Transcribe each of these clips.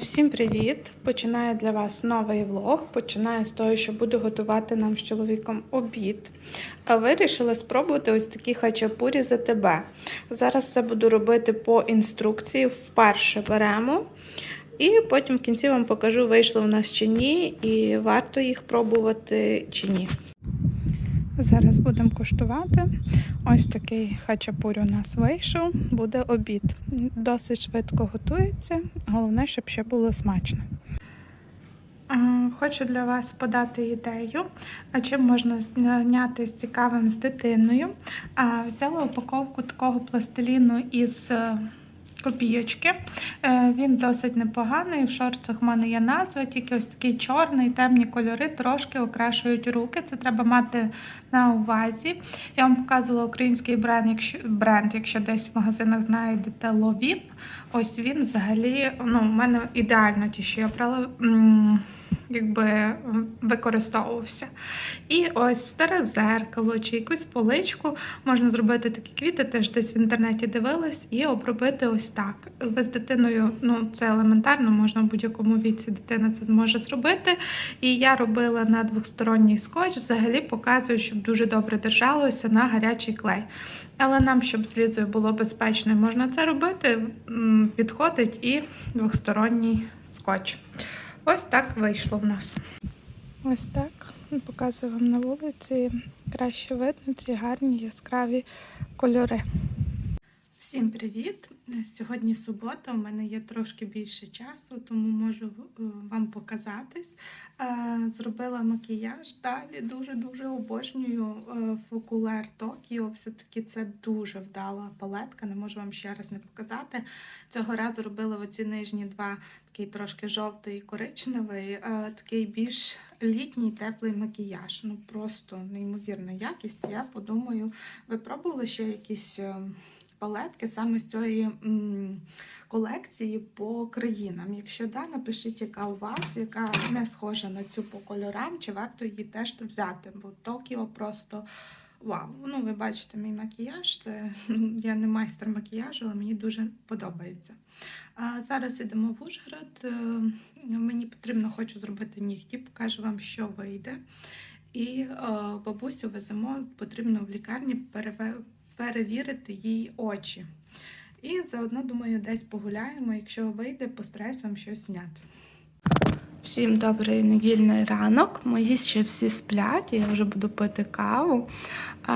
Всім привіт! Починаю для вас новий влог. Починаю з того, що буду готувати нам з чоловіком обід. А вирішила спробувати ось такі хачапурі за тебе. Зараз це буду робити по інструкції. Вперше беремо. І потім в кінці вам покажу, вийшло в нас чи ні, і варто їх пробувати чи ні. Зараз будемо куштувати. Ось такий хачапурі у нас вийшов. Буде обід. Досить швидко готується. Головне, щоб ще було смачно. Хочу для вас подати ідею, чим можна зняти з цікавим з дитиною. Взяла упаковку такого пластиліну із е, копійочки. Е, Він досить непоганий. В шорцах в мене є назва, тільки ось такий чорний, темні кольори трошки окрашують руки. Це треба мати на увазі. Я вам показувала український бренд, якщо бренд, якщо десь в магазинах знайдете Ловіп. Ось він взагалі ну, у мене ідеально ті, що я брала. Якби використовувався. І ось старе зеркало чи якусь поличку можна зробити такі квіти, теж десь в інтернеті дивилась, і обробити ось так. Ви з дитиною, ну це елементарно, можна в будь-якому віці дитина це зможе зробити. І я робила на двосторонній скотч, взагалі показую, щоб дуже добре держалося на гарячий клей. Але нам, щоб з було безпечно, можна це робити, підходить і двосторонній скотч. Ось так вийшло в нас. Ось так. Показую вам на вулиці. Краще видно ці гарні яскраві кольори. Всім привіт! Сьогодні субота, у мене є трошки більше часу, тому можу е, вам показатись. Е, Зробила макіяж далі. Дуже-дуже обожнюю е, фокулер Токіо. Все-таки це дуже вдала палетка, не можу вам ще раз не показати. Цього разу робила оці нижні два, такий трошки жовтий і коричневий, е, такий більш літній теплий макіяж. Ну просто неймовірна якість. Я подумаю, ви пробували ще якісь. Палетки саме з цієї колекції по країнам. Якщо да, напишіть, яка у вас, яка не схожа на цю по кольорам, чи варто її теж взяти, бо Токіо просто. Вау, ну ви бачите мій макіяж. Це я не майстер макіяжу, але мені дуже подобається. А зараз йдемо в Ужгород. Е, Мені потрібно хочу зробити нігті, покажу вам, що вийде. І е, бабусю веземо, потрібно в лікарні переве перевірити їй очі. І заодно, думаю, десь погуляємо. Якщо вийде, постараюсь вам щось зняти. Всім добрий недільний ранок. Мої ще всі сплять, я вже буду пити каву. У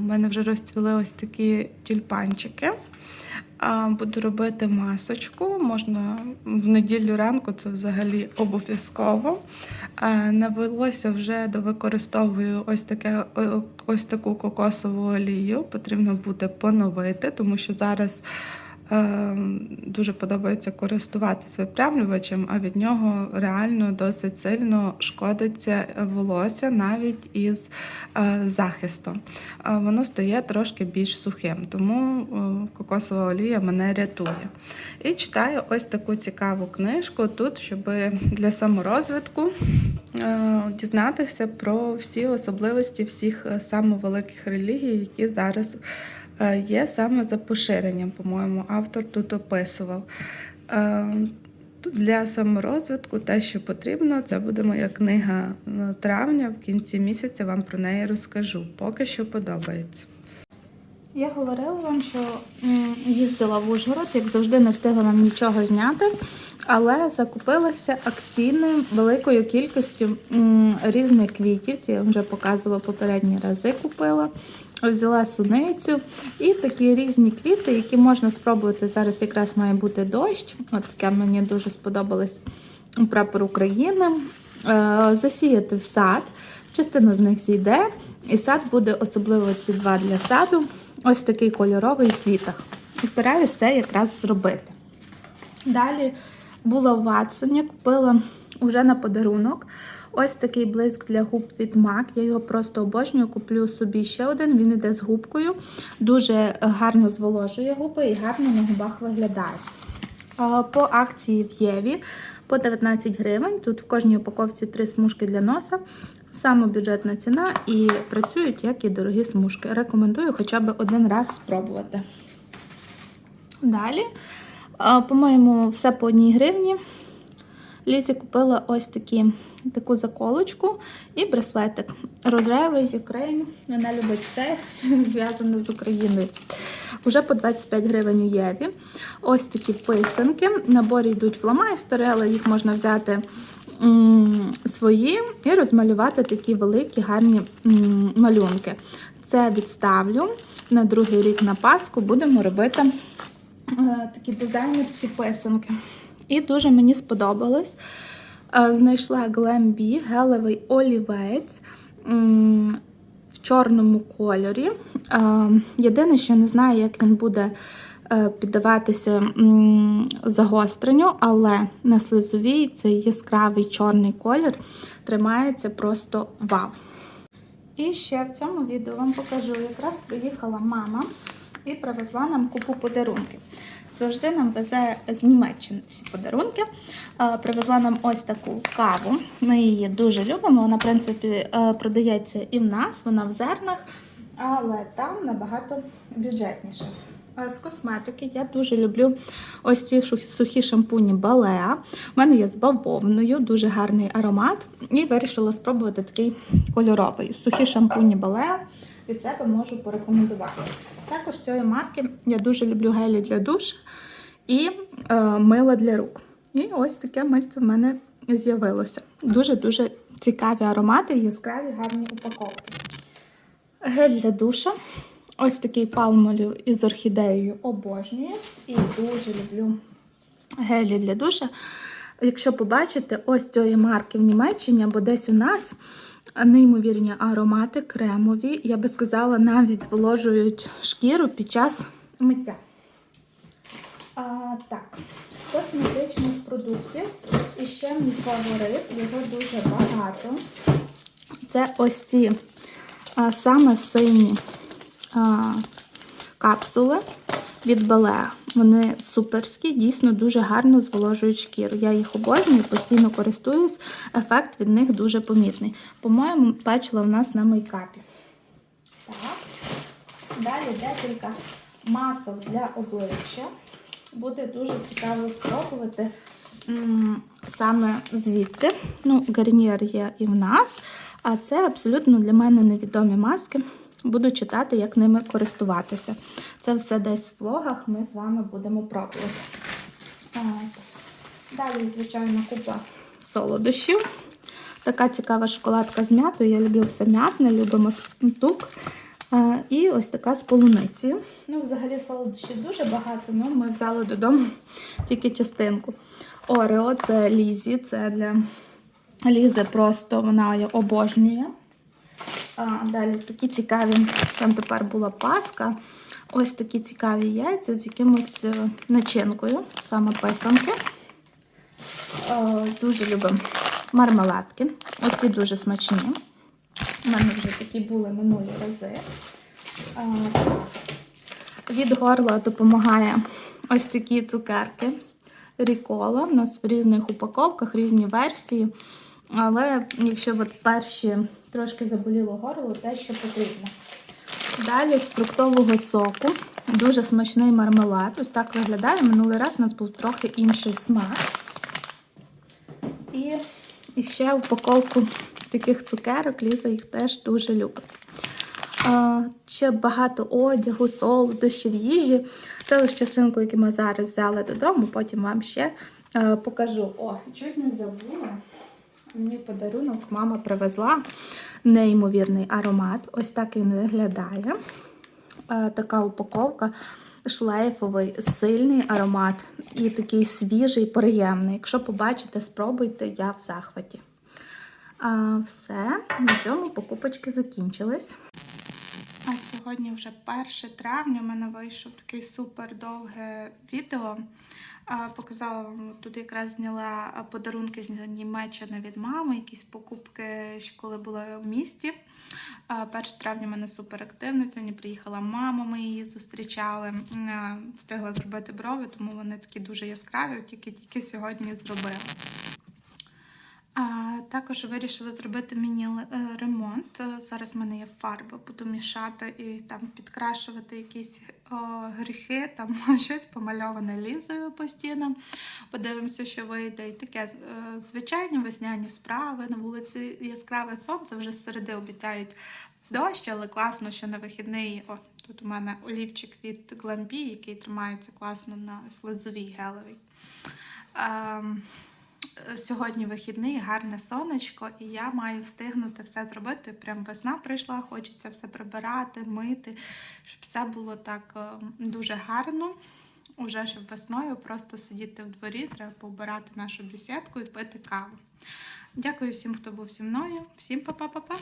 мене вже розцвіли ось такі тюльпанчики. Буду робити масочку. Можна в неділю ранку, це взагалі обов'язково. А, На волосся вже довикористовую ось таке ось таку кокосову олію. Потрібно буде поновити, тому що зараз. Е, Дуже подобається користуватися випрямлювачем, а від нього реально досить сильно шкодиться волосся навіть із е, захистом. Е, Воно стає трошки більш сухим, тому е, кокосова олія мене рятує. І читаю ось таку цікаву книжку тут, щоб для саморозвитку дізнатися про всі особливості всіх е, самовеликих релігій, які зараз е, є саме за поширенням, по-моєму, автор тут описував. Е, Для саморозвитку те, що потрібно, це буде моя книга е, травня. В кінці місяця вам про неї розкажу. Поки що подобається. Я говорила вам, що їздила в Ужгород, як завжди не встигла вам нічого зняти, але закупилася акційною великою кількістю різних квітів. Це я вже показувала попередні рази. Купила. Взяла суницю і такі різні квіти, які можна спробувати. Зараз якраз має бути дощ. От таке мені дуже сподобалось прапор України. Е, засіяти в сад. Частина з них зійде, і сад буде особливо ці два для саду. Ось такий кольоровий в квітах. І стараюсь це якраз зробити. Далі була в Ватсоні, купила вже на подарунок. Ось такий блиск для губ від MAC. Я його просто обожнюю. Куплю собі ще один. Він іде з губкою. Дуже гарно зволожує губи і гарно на губах виглядає. По акції в Єві по 19 гривень. Тут в кожній упаковці три смужки для носа. Саме бюджетна ціна і працюють як і дорогі смужки. Рекомендую хоча б один раз спробувати. Далі, по-моєму, все по одній гривні. Лізі купила ось такі, таку заколочку і браслетик. З України. Вона любить все зв'язане з Україною. Уже по 25 гривень у Єві. Ось такі писанки. Наборі йдуть фломайстери, але їх можна взяти свої і розмалювати такі великі гарні малюнки. Це відставлю на другий рік на Пасху. Будемо робити такі дизайнерські писанки. І дуже мені сподобалось. Е, Знайшла Glambi гелевий олівець в чорному кольорі. Е, Єдине, що не знаю, як він буде е, піддаватися загостренню, але на слизовій цей яскравий чорний колір тримається просто вау. І ще в цьому відео вам покажу, якраз приїхала мама і привезла нам купу подарунків. Завжди нам везе з Німеччини всі подарунки. Привезла нам ось таку каву. Ми її дуже любимо. Вона, в принципі, е, продається і в нас, вона в зернах, але там набагато бюджетніше. З косметики я дуже люблю ось ці сухі шампуні Балеа. У мене є з бавовною, дуже гарний аромат. І вирішила спробувати такий кольоровий. Сухі шампуні Балеа від себе можу порекомендувати. Також цієї марки я дуже люблю гелі для душу і е, мила для рук. І ось таке мильце в мене з'явилося. Дуже-дуже цікаві аромати, яскраві, гарні упаковки. Гель для душа. Ось такий палмолів із орхідеєю обожнюю. І дуже люблю гелі для душа. Якщо побачите, ось цієї марки в Німеччині або десь у нас неймовірні аромати, кремові. Я би сказала, навіть зволожують шкіру під час миття. А, так, з косметичних продуктів. І ще мій фаворит, його дуже багато. Це ось ці а, саме сині а, капсули від Белеа. Вони суперські, дійсно дуже гарно зволожують шкіру. Я їх обожнюю, постійно користуюсь. Ефект від них дуже помітний. По-моєму, бачила в нас на мейкапі. Так. Далі декілька масок для обличчя. Буде дуже цікаво спробувати саме звідти. Ну, гарнір є і в нас, а це абсолютно для мене невідомі маски. Буду читати, як ними користуватися. Це все десь в влогах ми з вами будемо пробувати. А, Далі, звичайно, купа солодощів. Така цікава шоколадка з м'ятою. Я люблю все м'ятне, любимо тук. І ось така з полуницею. Ну, взагалі, солодощів дуже багато, але ми взяли додому тільки частинку. Орео це Лізі, це для Лізи просто вона обожнює. А, далі такі цікаві, там тепер була паска. Ось такі цікаві яйця з якимось е, начинкою, саме писанки. Е, Дуже любимо мармеладки. Оці дуже смачні. У мене вже такі були минулі рази. Е, Від горла допомагає ось такі цукерки. Рікола. У нас в різних упаковках, різні версії. Але якщо от перші трошки заболіло горло, те, що потрібно. Далі з фруктового соку. Дуже смачний мармелад. Ось так виглядає. Минулий раз у нас був трохи інший смак. І, і ще упаковку таких цукерок, Ліза їх теж дуже любить. А, ще багато одягу, солодощів, їжі. Це лише частинку, яку ми зараз взяли додому, потім вам ще е, покажу. О, чуть не забула. Мені подарунок мама привезла неймовірний аромат. Ось так він виглядає. Е, така упаковка. Шлейфовий, сильний аромат і такий свіжий, приємний. Якщо побачите, спробуйте, я в захваті. Все, на цьому покупочки закінчились. А сьогодні вже 1 травня. У мене вийшов такий супер довге відео. Показала вам тут якраз зняла подарунки з Німеччини від мами, якісь покупки, коли була в місті. 1 травня в мене супер активно. Сьогодні приїхала мама, ми її зустрічали. Встигла зробити брови, тому вони такі дуже яскраві, тільки-тільки сьогодні зробила. А, також вирішила зробити міні-ремонт. Зараз в мене є фарба, буду мішати і там підкрашувати якісь гріхи, там щось помальоване лізою постійно. Подивимося, що вийде. І таке е, звичайні весняні справи. На вулиці яскраве сонце, вже з середи обіцяють дощ, але класно, що на вихідний. О, тут у мене олівчик від Glambi, який тримається класно на слизовій гелевій. Сьогодні вихідний, гарне сонечко, і я маю встигнути все зробити. Прям весна прийшла, хочеться все прибирати, мити, щоб все було так е, дуже гарно. Уже щоб весною просто сидіти в дворі, треба побирати нашу бесідку і пити каву. Дякую всім, хто був зі мною. Всім па-па-па-па!